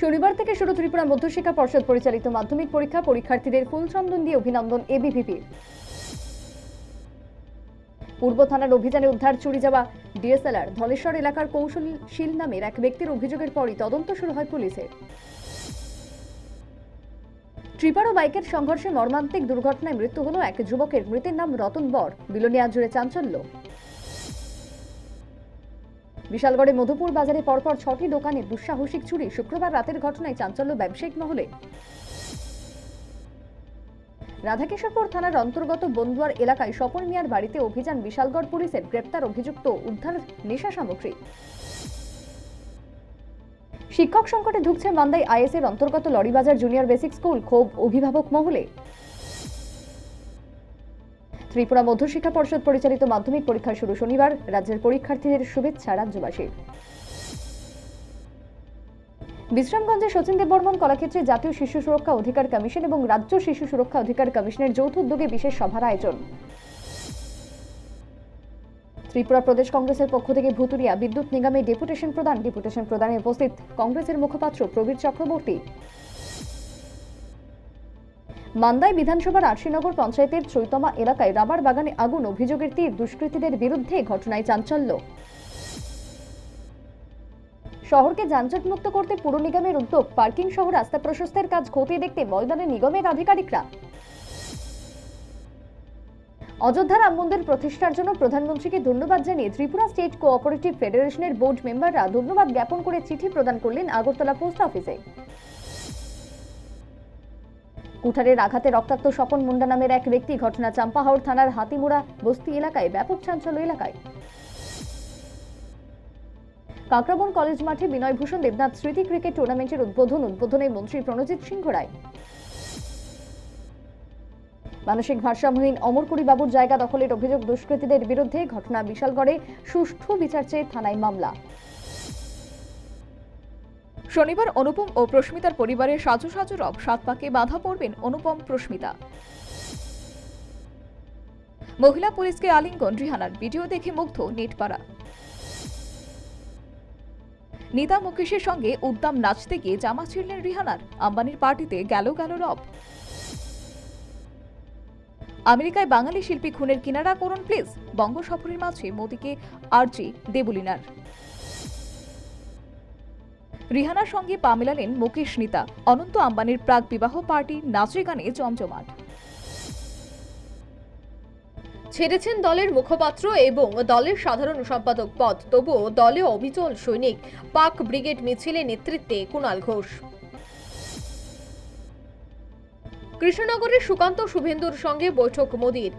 শনিবার থেকে শুরু ত্রিপুরা মধ্যশিক্ষা পর্ষদ পরিচালিত মাধ্যমিক পরীক্ষা, পরীক্ষার্থীদের ফুলচন্দন দিয়ে অভিনন্দন এবিভিপির পূর্ব থানার অভিযানে উদ্ধার চুরি যাওয়া ডিএসএলআর, ধলেশ্বর এলাকার কৌশলশীল নামের এক ব্যক্তির অভিযোগের পরই তদন্ত শুরু হয় পুলিশের। ট্রিপার ও বাইকের সংঘর্ষে মর্মান্তিক দুর্ঘটনায় মৃত্যু হল এক যুবকের, মৃতের নাম রতন বর। বিলোনিয়া জুড়ে চাঞ্চল্য। বিশালগড়ে মধুপুর বাজারে পরপর ছটি দোকানে দুঃসাহসিক চুরি। শুক্রবার রাতের ঘটনায় চাঞ্চল্য ব্যবসায়িক মহলে। রাধাকিশোরপুর থানার অন্তর্গত বন্দুয়ার এলাকায় স্বপন মিয়ার বাড়িতে অভিযান বিশালগড় পুলিশের গ্রেপ্তার অভিযুক্ত উদ্ধার নেশা সামগ্রী। শিক্ষক সংকটে ঢুকছে মান্দাই আইএসের অন্তর্গত লরিবাজার জুনিয়র বেসিক স্কুল ক্ষোভ অভিভাবক মহলে। ত্রিপুরা মধ্যশিক্ষা পর্ষদ পরিচালিত মাধ্যমিক পরীক্ষা শুরু শনিবার। রাজ্যের পরীক্ষার্থীদের শুভেচ্ছা রাজ্যবাসীর। বিশ্রামগঞ্জে সচিন দেব বর্মন কলাক্ষেত্রে জাতীয় শিশু সুরক্ষা অধিকার কমিশন এবং রাজ্য শিশু সুরক্ষা অধিকার কমিশনের যৌথ উদ্যোগে বিশেষ সভার আয়োজন। ত্রিপুরা প্রদেশ কংগ্রেসের পক্ষ থেকে ভুতুরিয়া বিদ্যুৎ নিগমে ডেপুটেশন প্রদান। ডেপুটেশন প্রদানে উপস্থিত কংগ্রেসের মুখপাত্র প্রবীর চক্রবর্তী। মান্দাই বিধানসভার আরশিনগর পঞ্চায়েতের চৈতমা এলাকায় রাবার বাগানে আগুন, অভিযোগের তীর, দুষ্কৃতীদের বিরুদ্ধে ঘটনায় চাঞ্চল্য। শহরকে যানজটমুক্ত করতে পুর নিগমের উদ্যোগ, পার্কিং সহ রাস্তা প্রশস্তের কাজ খতিয়ে দেখতে ময়দানে নিগমের আধিকারিকরা। অযোধ্যা রাম মন্দির প্রতিষ্ঠার জন্য প্রধানমন্ত্রীকে ধন্যবাদ জানিয়ে ত্রিপুরা স্টেট কোঅপারেটিভ ফেডারেশনের বোর্ড মেম্বাররা ধন্যবাদ জ্ঞাপন করে চিঠি প্রদান করলেন আগরতলা পোস্ট অফিসে। কুঠারের আঘাতে রক্তাক্ত স্বপন মুন্ডা নামের এক ব্যক্তি ঘটনা চাম্পাহাওড় থানার হাতিমুড়া বস্তি এলাকায় ব্যাপক চাঞ্চল্য এলাকায়। কাকরাবন কলেজ মাঠে বিনয়ভূষণ দেবনাথ স্মৃতি ক্রিকেট টুর্নামেন্টের উদ্বোধন, উদ্বোধনে মন্ত্রী প্রণজিৎ সিংহ রায়। মানসিক ভারসাম্যহীন অমরকুড়ি বাবুর জায়গা দখলের অভিযোগ দুষ্কৃতীদের বিরুদ্ধে ঘটনা বিশালগড়ে সুষ্ঠু বিচার চেয়ে থানায় মামলা। শনিবার অনুপম ও প্রস্মিতার পরিবারের সাজু সাজু রব, সাত পাকে বাধা পড়বেন অনুপম প্রস্মিতা মহিলা পুলিশকে আলিঙ্গন, রিহানার। ভিডিও দেখে মুগ্ধ নেটপাড়া। নিতা মুকেশের সঙ্গে উদ্দাম নাচতে গিয়ে জামা ছিঁড়লেন রিহানার। আম্বানির পার্টিতে গেল গেল রব। আমেরিকায় বাঙালি শিল্পী খুনের কিনারা করুন প্লিজ। বঙ্গ সফরের মাঝে মোদীকে আরজি দেবুলিনার। রিহানার সঙ্গে পা মেলালেন মুকেশ নিতা, অনন্ত আম্বানির প্রাক বিবাহ পার্টি নাচে গানে জমজমাট। ছেড়েছেন দলের মুখপাত্র এবং দলের সাধারণ সম্পাদক পদ, তবুও দলে অবিচল সৈনিক, পাক ব্রিগেড মিছিলে নেতৃত্বে কুণাল ঘোষ। কৃষ্ণনগরের সুকান্ত শুভেন্দুর সঙ্গে বৈঠক মোদীর,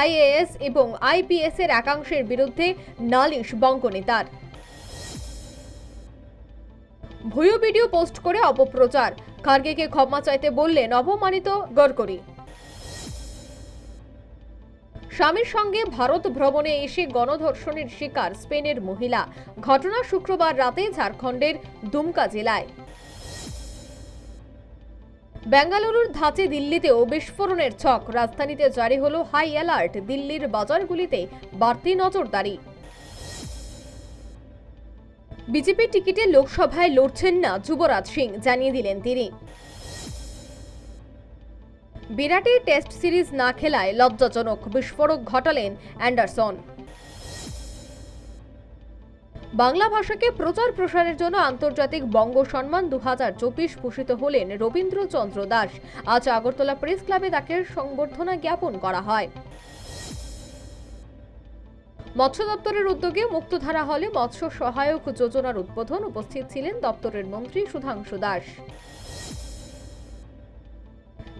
আইএএস এবং আইপিএস এর একাংশের বিরুদ্ধে নালিশ বঙ্গ নেতার ভুয়ো ভিডিও পোস্ট করে অপপ্রচার। খার্গেকে ক্ষমা চাইতে বললেন অপমানিত গড়করি স্বামীর সঙ্গে ভারত ভ্রমণে এসে গণধর্ষণের শিকার স্পেনের মহিলা। ঘটনা শুক্রবার রাতে ঝাড়খণ্ডের দুমকা জেলায়। বেঙ্গালুরুর ধাঁচে দিল্লিতেও বিস্ফোরণের ছক। রাজধানীতে জারি হলো হাই অ্যালার্ট। দিল্লির বাজারগুলিতে বাড়তি নজরদারি। বিজেপি টিকিটে লোকসভায় লড়ছেন না যুবরাজ সিং, জানিয়ে দিলেন তিনি। বিরাটের টেস্ট সিরিজ না খেলায় লজ্জাজনক বিস্ফোরক ঘটালেন অ্যান্ডারসন। বাংলা ভাষাকে প্রচার প্রসারের জন্য আন্তর্জাতিক বঙ্গ সম্মান দু হাজার চব্বিশ ভূষিত হলেন রবীন্দ্রচন্দ্র দাস। আজ আগরতলা প্রেস ক্লাবে তাকে সংবর্ধনা জ্ঞাপন করা হয়। মৎস্য দপ্তরের উদ্যোগে মুক্তধারা হলে মৎস্য সহায়ক যোজনার উদ্বোধন উপস্থিত ছিলেন দপ্তরের মন্ত্রী সুধাংশু দাস।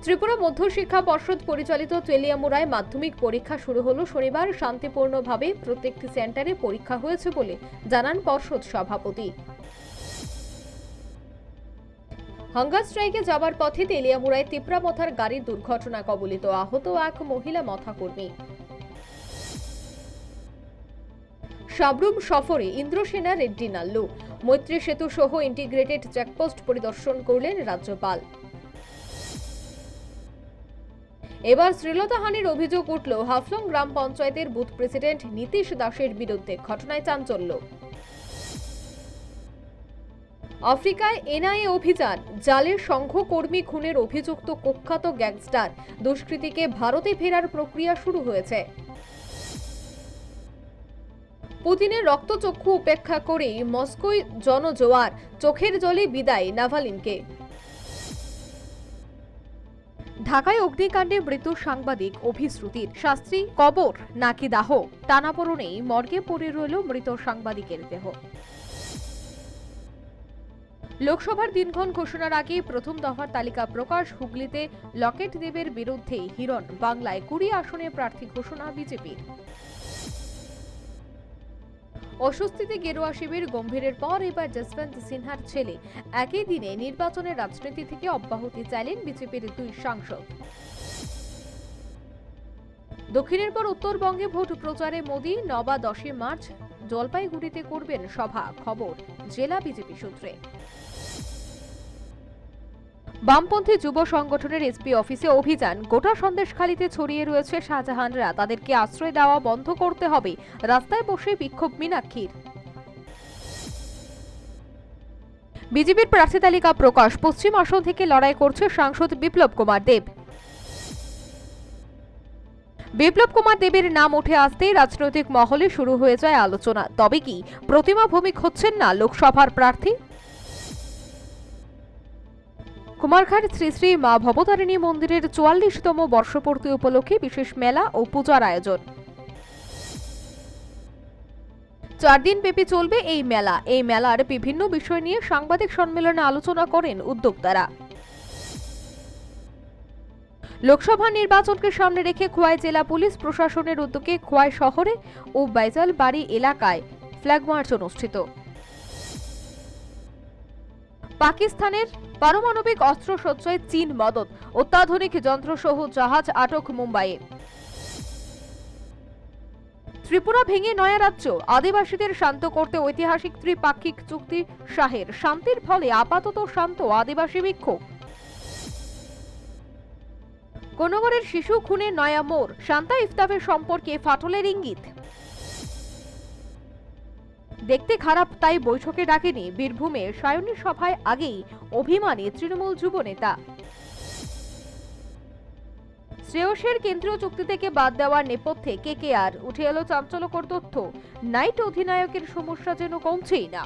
ত্রিপুরা মধ্যশিক্ষা পর্ষদ পরিচালিত তেলিয়ামুড়ায় মাধ্যমিক পরীক্ষা শুরু হলো শনিবার, শান্তিপূর্ণভাবে প্রত্যেকটি সেন্টারে পরীক্ষা হয়েছে বলে জানান পর্ষদ সভাপতি। হাঙ্গার স্ট্রাইকে যাবার পথে তেলিয়ামুড়ায় তিপ্রামথার গাড়ির দুর্ঘটনা কবলিত, আহত এক মহিলা মথাকর্মী। সাবরুম সফরে ইন্দ্রসেনা, রেড্ডি, নাল্লু। মৈত্রী সেতু সহ ইন্টিগ্রেটেড চেকপোস্ট পরিদর্শন করলেন রাজ্যপাল। এবার শ্রীলতাহানির অভিযোগ উঠল, হাফলং গ্রাম পঞ্চায়েতের বুথ প্রেসিডেন্ট নীতিশ দাসের বিরুদ্ধে ঘটনায় চাঞ্চল্য। আফ্রিকায় এনআইএ অভিযান জালের সংঘকর্মী খুনের অভিযুক্ত কুখ্যাত গ্যাংস্টার, দুষ্কৃতীকে ভারতে ফেরার প্রক্রিয়া শুরু হয়েছে। পুতিনের রক্তচক্ষু উপেক্ষা করেই মস্কোয় জনজোয়ার, চোখের জলে বিদায় নাভালিনকে। ঢাকায় অগ্নিকাণ্ডে মৃত সাংবাদিক অভিশ্রুতির। শাস্ত্রী কবর নাকি দাহ? টানাপোড়েনেই মর্গে পড়ে রইল মৃত সাংবাদিকের দেহ। লোকসভার দিনক্ষণ ঘোষণার আগে প্রথম দফার তালিকা প্রকাশ, হুগলিতে লকেট দেবের বিরুদ্ধে হিরণ, বাংলায় কুড়ি আসনে প্রার্থী ঘোষণা বিজেপির। অস্বস্তিতে গেরুয়া শিবির গম্ভীরের পর এবার যশবন্ত সিনহার ছেলে। একই দিনে নির্বাচনের রাজনীতি থেকে অব্যাহতি চাইলেন বিজেপির দুই সাংসদ। দক্ষিণের পর উত্তরবঙ্গে ভোট প্রচারে মোদী, নবা দশই মার্চ, জলপাইগুড়িতে করবেন সভা। খবর, জেলা বিজেপি সূত্রে। বামপন্থী যুব সংগঠনের এসপি অফিসে অভিযান। গোটা সন্দেশখালিতে ছড়িয়ে রয়েছে শাহজাহানরা। তাদেরকে আশ্রয় দেওয়া বন্ধ করতে হবে। রাস্তায় বসে বিক্ষোভ মীনাক্ষীর। বিজেপির প্রার্থী তালিকা প্রকাশ। পশ্চিম আসন থেকে লড়াই করছে সাংসদ বিপ্লব কুমার দেব। বিপ্লব কুমার দেবের নাম উঠে আসতেই রাজনৈতিক মহলে শুরু হয়ে যায় আলোচনা। তবে কি, প্রতিমা ভৌমিক হচ্ছেন না লোকসভার প্রার্থী? কুমারঘাট শ্রী শ্রী মা ভবতারিণী মন্দিরের চুয়াল্লিশতম বর্ষপূর্তি উপলক্ষে বিশেষ মেলা ও পূজার আয়োজন। চার দিন ব্যাপী চলবে এই মেলা। এই মেলার বিভিন্ন বিষয় নিয়ে সাংবাদিক সম্মেলনে আলোচনা করেন উদ্যোক্তারা। লোকসভা নির্বাচনকে সামনে রেখে খোয়াই জেলা পুলিশ প্রশাসনের উদ্যোগে খোয়াই শহরে ও বাইজাল বাড়ি এলাকায় ফ্ল্যাগ মার্চ অনুষ্ঠিত। পাকিস্তানের পারমাণবিক অস্ত্র সজ্জায় চীন মদত, অত্যাধুনিক যন্ত্রসহ জাহাজ আটক মুম্বাইয়ে। ত্রিপুরা ভেঙে নয়া রাজ্য, আদিবাসীদের শান্ত করতে ঐতিহাসিক ত্রিপাক্ষিক চুক্তি শাহের, শান্তির ফলে আপাতত শান্ত আদিবাসী বিক্ষোভ। কোনগরের শিশু খুনে নয়া মোড়, শান্তা ইফতাবের সম্পর্কে ফাটলের ইঙ্গিত। দেখতে খারাপ, তাই বৈঠকে ডাকেনি বীরভূমে। সায়নী সভায় আগেই অভিমানী তৃণমূল যুব নেতা শ্রেয়সের কেন্দ্রীয় চুক্তি থেকে বাদ দেওয়ার নেপথ্যে কে কে আর উঠে এলো চাঞ্চল্যকর তথ্য। নাইট অধিনায়কের সমস্যা যেন কমছেই না।